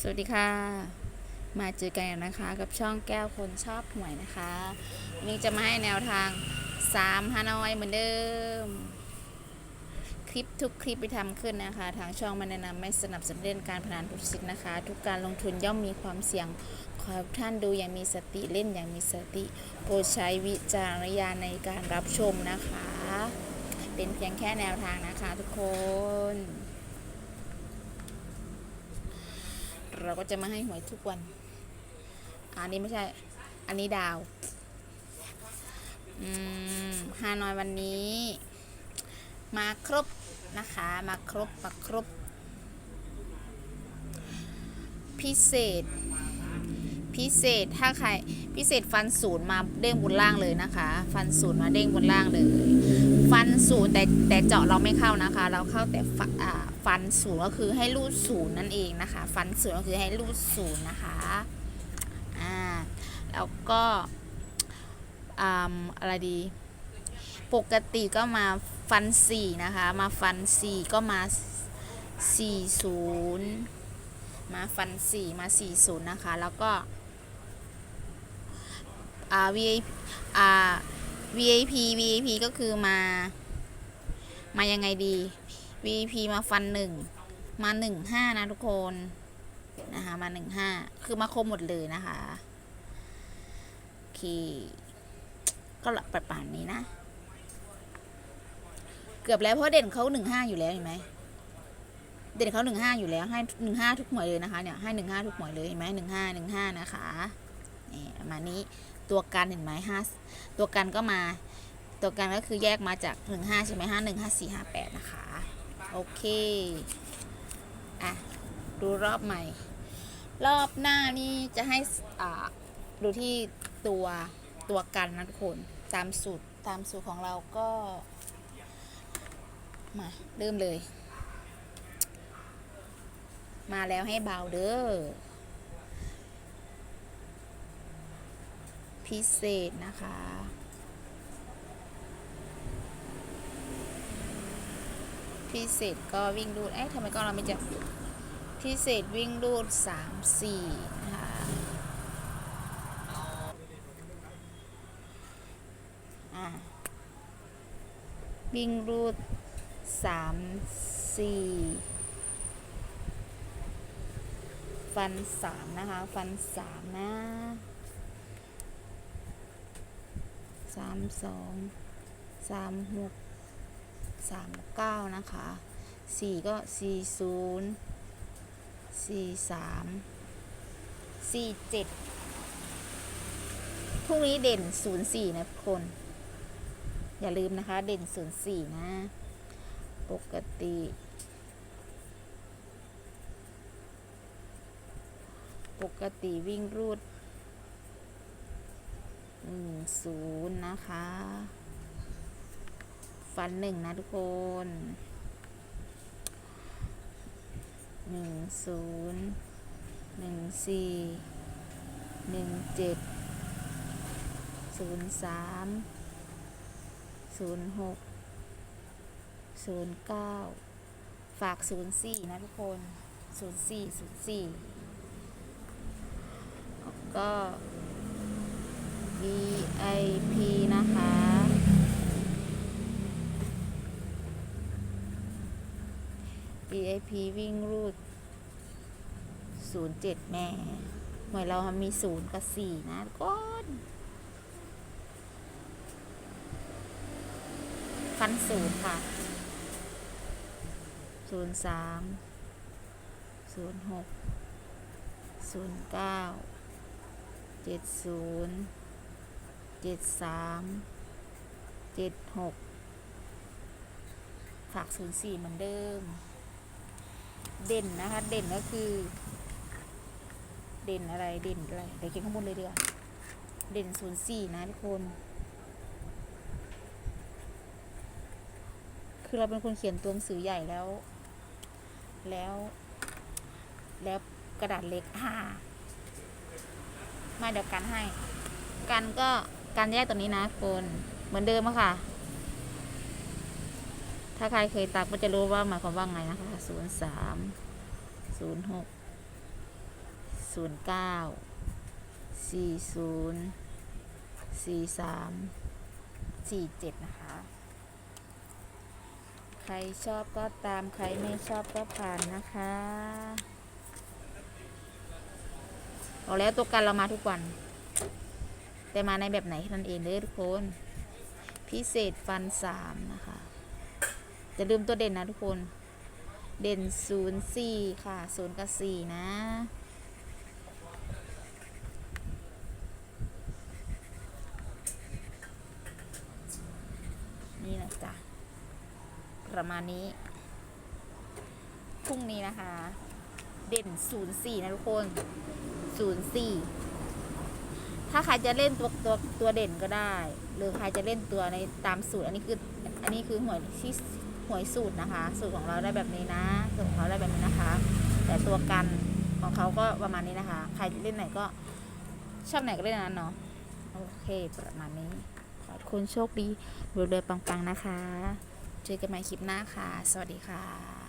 สวัสดีค่ะ มาเจอกันอีกนะคะ กับช่องแก้วคนชอบหวยนะคะวันนี้จะมาให้แนวทาง3ฮานอยเหมือนเดิม คลิปทุกคลิปไปทำขึ้นนะคะ ทางช่องมาแนะนำไม่สนับสนุนเล่นการพนันทุกสิทธิ์นะคะ ทุกการลงทุนย่อมมีความเสี่ยงขอทุกท่านดูอย่างมีสติเล่นอย่างมีสติโปรดใช้วิจารณญาณในการรับชมนะคะ เป็นเพียงแค่แนวทางนะคะทุกคน เราก็จะมาให้หวยทุกวัน อันนี้ไม่ใช่ อันนี้ดาว อืมฮานอยวันนี้ มาครบนะคะ มาครบ มาครบ พิเศษ พิเศษ ถ้าใคร พิเศษฟันศูนย์มาเด้งบนล่างเลยนะคะ ฟันศูนย์มาเด้งบนล่างเลย ฟันศูนย์แต่แต่เจาะเราไม่เข้านะคะ เราเข้าแต่ฟันศูนย์ก็คือให้รูดศูนย์นั่นเองนะคะ ฟันศูนย์ก็คือให้รูดศูนย์นะคะอ่าแล้วก็อ่าอะไรดี ปกติก็มาฟันสี่นะคะ มาฟันสี่ก็มาสี่ศูนย์มาฟันสี่มาสี่ศูนย์นะคะ แล้วก็อ่า VIP อ่า VIP VIP ก็คือมา มายังไงดี VIP มาฟันหนึ่ง มาหนึ่งห้านะทุกคน นะคะ มาหนึ่งห้า คือมาครบหมดเลยนะคะโอเคก็ละประมาณนี้นะ เกือบแล้วเพราะเด่นเขาหนึ่งห้าอยู่แล้วเห็นไหมเด่นเขาหนึ่งห้าอยู่แล้ว ให้หนึ่งห้าทุกหมวยเลยนะคะเนี่ยให้หนึ่งห้าทุกหมวยเลยเห็นไหมหนึ่งห้าหนึ่งห้านะคะนี่ประมาณนี้ ตัวกันเห็นไหมห้าตัวกันก็มา ตัวกันก็คือแยกมาจากหนึ่งห้าใช่ไหมห้าหนึ่งห้าสี่ห้าแปดนะคะ โอเค อะ ดูรอบใหม่ รอบหน้านี่จะให้อ่าดูที่ตัวตัวกันนะทุกคนตามสูตรตามสูตรของเราก็ มาเริ่มเลย มาแล้วให้เบาเด้อ พิเศษนะคะ พิเศษก็วิ่งรูด เอ๊ะทำไมก็เราไม่จับพิเศษวิ่งรูดสามสี่นะคะอะวิ่งรูดสามสี่ฟันสามนะคะ ฟันสามนะ สามสองสามหกสามเก้านะคะสี่ก็สี่ศูนย์สี่สามสี่เจ็ดพรุ่งนี้เด่นศูนย์สี่นะทุกคน อย่าลืมนะคะ เด่นศูนย์สี่นะ ปกติปกติวิ่งรูด หนึ่งศูนย์นะคะ ฟันหนึ่งนะทุกคนหนึ่งศูนย์หนึ่งสี่หนึ่งเจ็ดศูนย์สามศูนย์หกศูนย์เก้าฝากศูนย์สี่นะทุกคนศูนย์สี่ศูนย์สี่แล้วก็ VIP นะคะ VIP วิ่งรูด 07 แม่หวยเรามี 0 กับ 4 นะทุกคนฟันศูนย์ค่ะ 03 06 09 70 73 76ฝาก04เหมือนเดิม เด่นนะคะ เด่นก็คือ เด่นอะไรเด่นอะไรเดี๋ยวเขียนข้างบนเลยดีกว่าเด่นศูนย์สี่นะทุกคน คือเราเป็นคนเขียนตัวหนังสือใหญ่แล้ว แล้ว แล้วกระดาษเล็กอ่ามาเดี๋ยวกันให้ กันก็ การแยกตัวนี้นะทุกคนเหมือนเดิมอะค่ะ ถ้าใครเคยตักก็จะรู้ว่าหมายความว่าไงนะคะศูนย์สามศูนย์หกศูนย์เก้าสี่ศูนย์สี่สามสี่เจ็ดนะคะ ใครชอบก็ตามใครไม่ชอบก็ผ่านนะคะบอกแล้วตัวกันเรามาทุกวัน แต่มาในแบบไหนแค่นั้นเองเด้อทุกคน พิเศษฟันสามนะคะจะลืมตัวเด่นนะทุกคน เด่นศูนย์สี่ค่ะศูนย์กับสี่นะ นี่นะจ๊ะ ประมาณนี้ พรุ่งนี้นะคะ เด่นศูนย์สี่นะทุกคนศูนย์สี่ ถ้าใครจะเล่นตัวตัวตัวเด่นก็ได้ หรือใครจะเล่นตัวในตามสูตร อันนี้คืออันนี้คือหวยที่หวยสูตรนะคะ สูตรของเราได้แบบนี้นะสูตรของเขาได้แบบนี้นะคะ แต่ตัวกันของเขาก็ประมาณนี้นะคะ ใครเล่นไหนก็ชอบไหนก็เล่นนั้นเนาะโอเคประมาณนี้ขอคุณโชคดีรวยๆปังๆนะคะ เจอกันใหม่คลิปหน้าค่ะ สวัสดีค่ะ